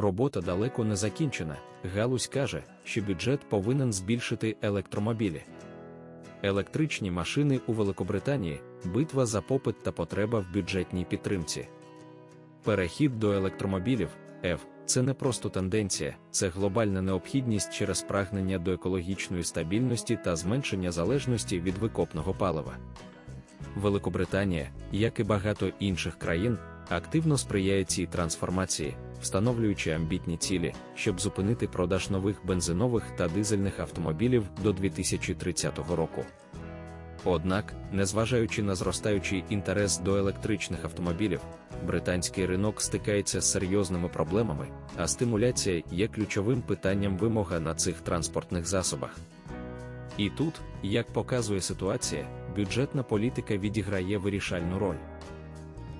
Робота далеко не закінчена. Галузь каже, що бюджет повинен збільшити електромобілі. Електричні машини у Великобританії битва за попит та потреба в бюджетній підтримці. Перехід до електромобілів F це не просто тенденція, це глобальна необхідність через прагнення до екологічної стабільності та зменшення залежності від викопного палива. Великобританія, як і багато інших країн, активно сприяє цій трансформації, встановлюючи амбітні цілі, щоб зупинити продаж нових бензинових та дизельних автомобілів до 2030 року. Однак, незважаючи на зростаючий інтерес до електричних автомобілів, британський ринок стикається з серйозними проблемами, а стимуляція є ключовим питанням вимога на цих транспортних засобах. І тут, як показує ситуація, бюджетна політика відіграє вирішальну роль.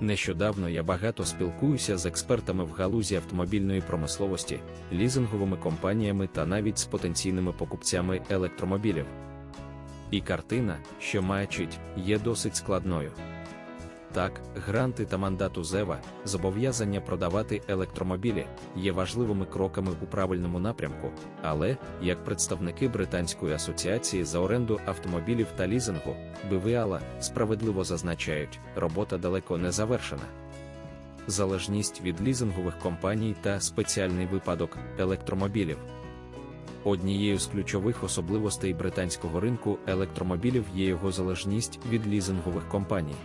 Нещодавно я багато спілкуюся з експертами в галузі автомобільної промисловості, лізинговими компаніями та навіть з потенційними покупцями електромобілів. І картина, що маячить, є досить складною. Так, гранти та мандат УЗЕВА, зобов'язання продавати електромобілі, є важливими кроками у правильному напрямку, але, як представники Британської асоціації за оренду автомобілів та лізингу, БВАЛА, справедливо зазначають, робота далеко не завершена. Залежність від лізингових компаній та спеціальний випадок електромобілів. Однією з ключових особливостей британського ринку електромобілів є його залежність від лізингових компаній.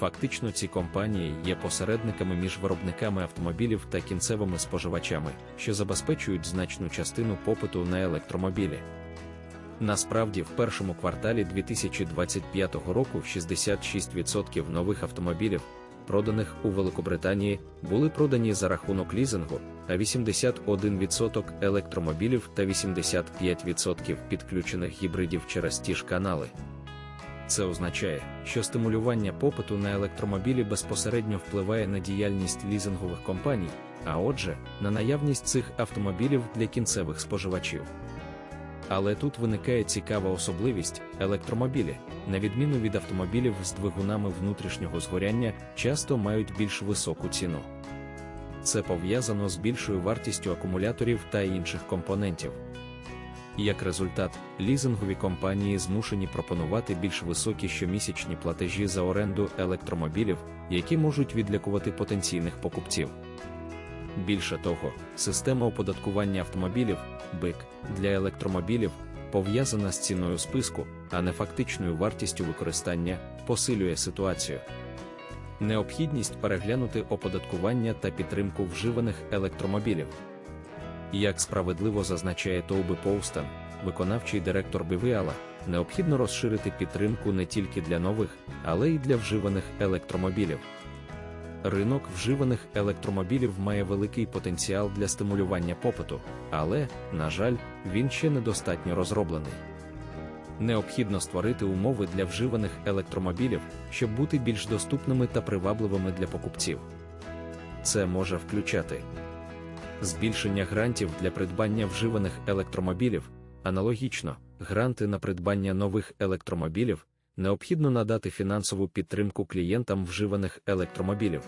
Фактично, ці компанії є посередниками між виробниками автомобілів та кінцевими споживачами, що забезпечують значну частину попиту на електромобілі. Насправді, в першому кварталі 2025 року 66% нових автомобілів, проданих у Великобританії, були продані за рахунок лізингу, а 81% електромобілів та 85% підключених гібридів через ті ж канали. Це означає, що стимулювання попиту на електромобілі безпосередньо впливає на діяльність лізингових компаній, а отже, на наявність цих автомобілів для кінцевих споживачів. Але тут виникає цікава особливість електромобілі, на відміну від автомобілів з двигунами внутрішнього згоряння, часто мають більш високу ціну. Це пов'язано з більшою вартістю акумуляторів та інших компонентів. Як результат, лізингові компанії змушені пропонувати більш високі щомісячні платежі за оренду електромобілів, які можуть відлякувати потенційних покупців. Більше того, система оподаткування автомобілів БИК для електромобілів пов'язана з ціною списку, а не фактичною вартістю використання, посилює ситуацію. Необхідність переглянути оподаткування та підтримку вживаних електромобілів. Як справедливо зазначає Тоуби Поустен, виконавчий директор БВАЛА, необхідно розширити підтримку не тільки для нових, але й для вживаних електромобілів. Ринок вживаних електромобілів має великий потенціал для стимулювання попиту, але, на жаль, він ще недостатньо розроблений. Необхідно створити умови для вживаних електромобілів, щоб бути більш доступними та привабливими для покупців. Це може включати збільшення грантів для придбання вживаних електромобілів, аналогічно, гранти на придбання нових електромобілів, необхідно надати фінансову підтримку клієнтам вживаних електромобілів.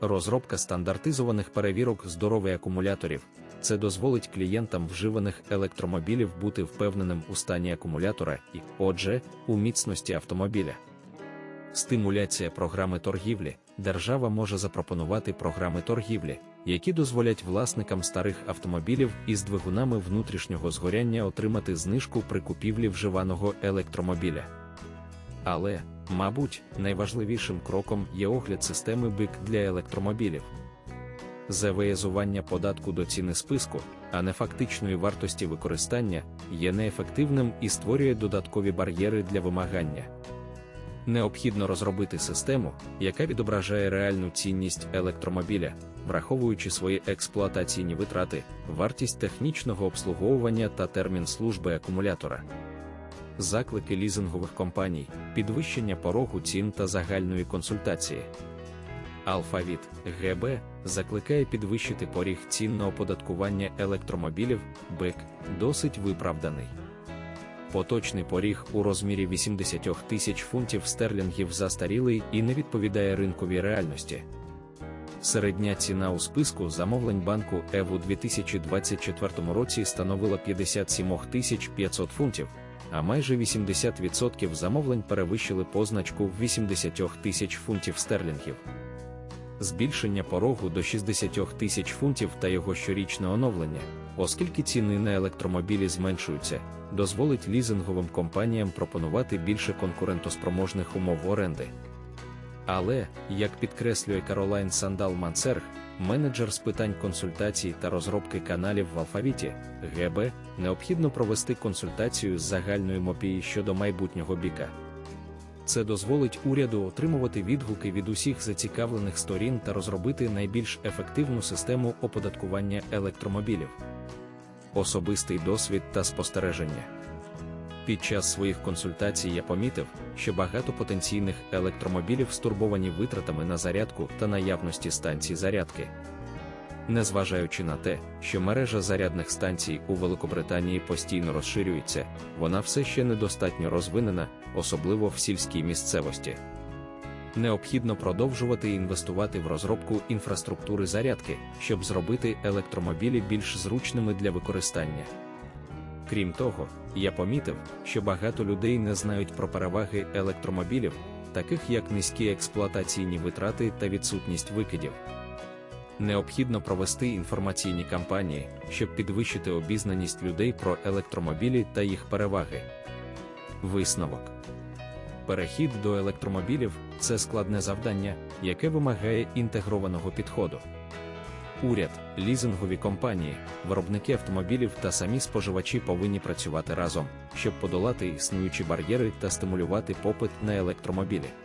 Розробка стандартизованих перевірок здоров'я акумуляторів це дозволить клієнтам вживаних електромобілів бути впевненим у стані акумулятора і, отже, у міцності автомобіля. Стимуляція програми торгівлі. Держава може запропонувати програми торгівлі, які дозволять власникам старих автомобілів із двигунами внутрішнього згоряння отримати знижку при купівлі вживаного електромобіля. Але, мабуть, найважливішим кроком є огляд системи БИК для електромобілів. Завиязування податку до ціни списку, а не фактичної вартості використання, є неефективним і створює додаткові бар'єри для вимагання. Необхідно розробити систему, яка відображає реальну цінність електромобіля, враховуючи свої експлуатаційні витрати, вартість технічного обслуговування та термін служби акумулятора. Заклики лізингових компаній, підвищення порогу цін та загальної консультації. Алфавіт ГБ закликає підвищити поріг цін на оподаткування електромобілів, БЕК досить виправданий. Поточний поріг у розмірі 80 тисяч фунтів стерлінгів застарілий і не відповідає ринковій реальності. Середня ціна у списку замовлень банку ЕВ у 2024 році становила 57 500 фунтів, а майже 80% замовлень перевищили позначку 80 тисяч фунтів стерлінгів. Збільшення порогу до 60 тисяч фунтів та його щорічне оновлення, оскільки ціни на електромобілі зменшуються, дозволить лізинговим компаніям пропонувати більше конкурентоспроможних умов оренди. Але, як підкреслює Каролайн Сандал Мансерг, менеджер з питань консультацій та розробки каналів в алфавіті ГБ, необхідно провести консультацію з загальної мопії щодо майбутнього біка. Це дозволить уряду отримувати відгуки від усіх зацікавлених сторін та розробити найбільш ефективну систему оподаткування електромобілів. Особистий досвід та спостереження. Під час своїх консультацій я помітив, що багато потенційних електромобілів стурбовані витратами на зарядку та наявності станцій зарядки. Незважаючи на те, що мережа зарядних станцій у Великобританії постійно розширюється, вона все ще недостатньо розвинена, особливо в сільській місцевості. Необхідно продовжувати інвестувати в розробку інфраструктури зарядки, щоб зробити електромобілі більш зручними для використання. Крім того, я помітив, що багато людей не знають про переваги електромобілів, таких як низькі експлуатаційні витрати та відсутність викидів. Необхідно провести інформаційні кампанії, щоб підвищити обізнаність людей про електромобілі та їх переваги. Висновок Перехід до електромобілів це складне завдання, яке вимагає інтегрованого підходу. Уряд, лізингові компанії, виробники автомобілів та самі споживачі повинні працювати разом, щоб подолати існуючі бар'єри та стимулювати попит на електромобілі.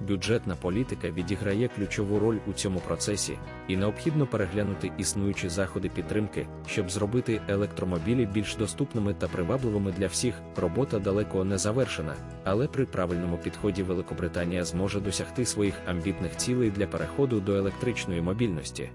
Бюджетна політика відіграє ключову роль у цьому процесі, і необхідно переглянути існуючі заходи підтримки, щоб зробити електромобілі більш доступними та привабливими для всіх. Робота далеко не завершена, але при правильному підході Великобританія зможе досягти своїх амбітних цілей для переходу до електричної мобільності.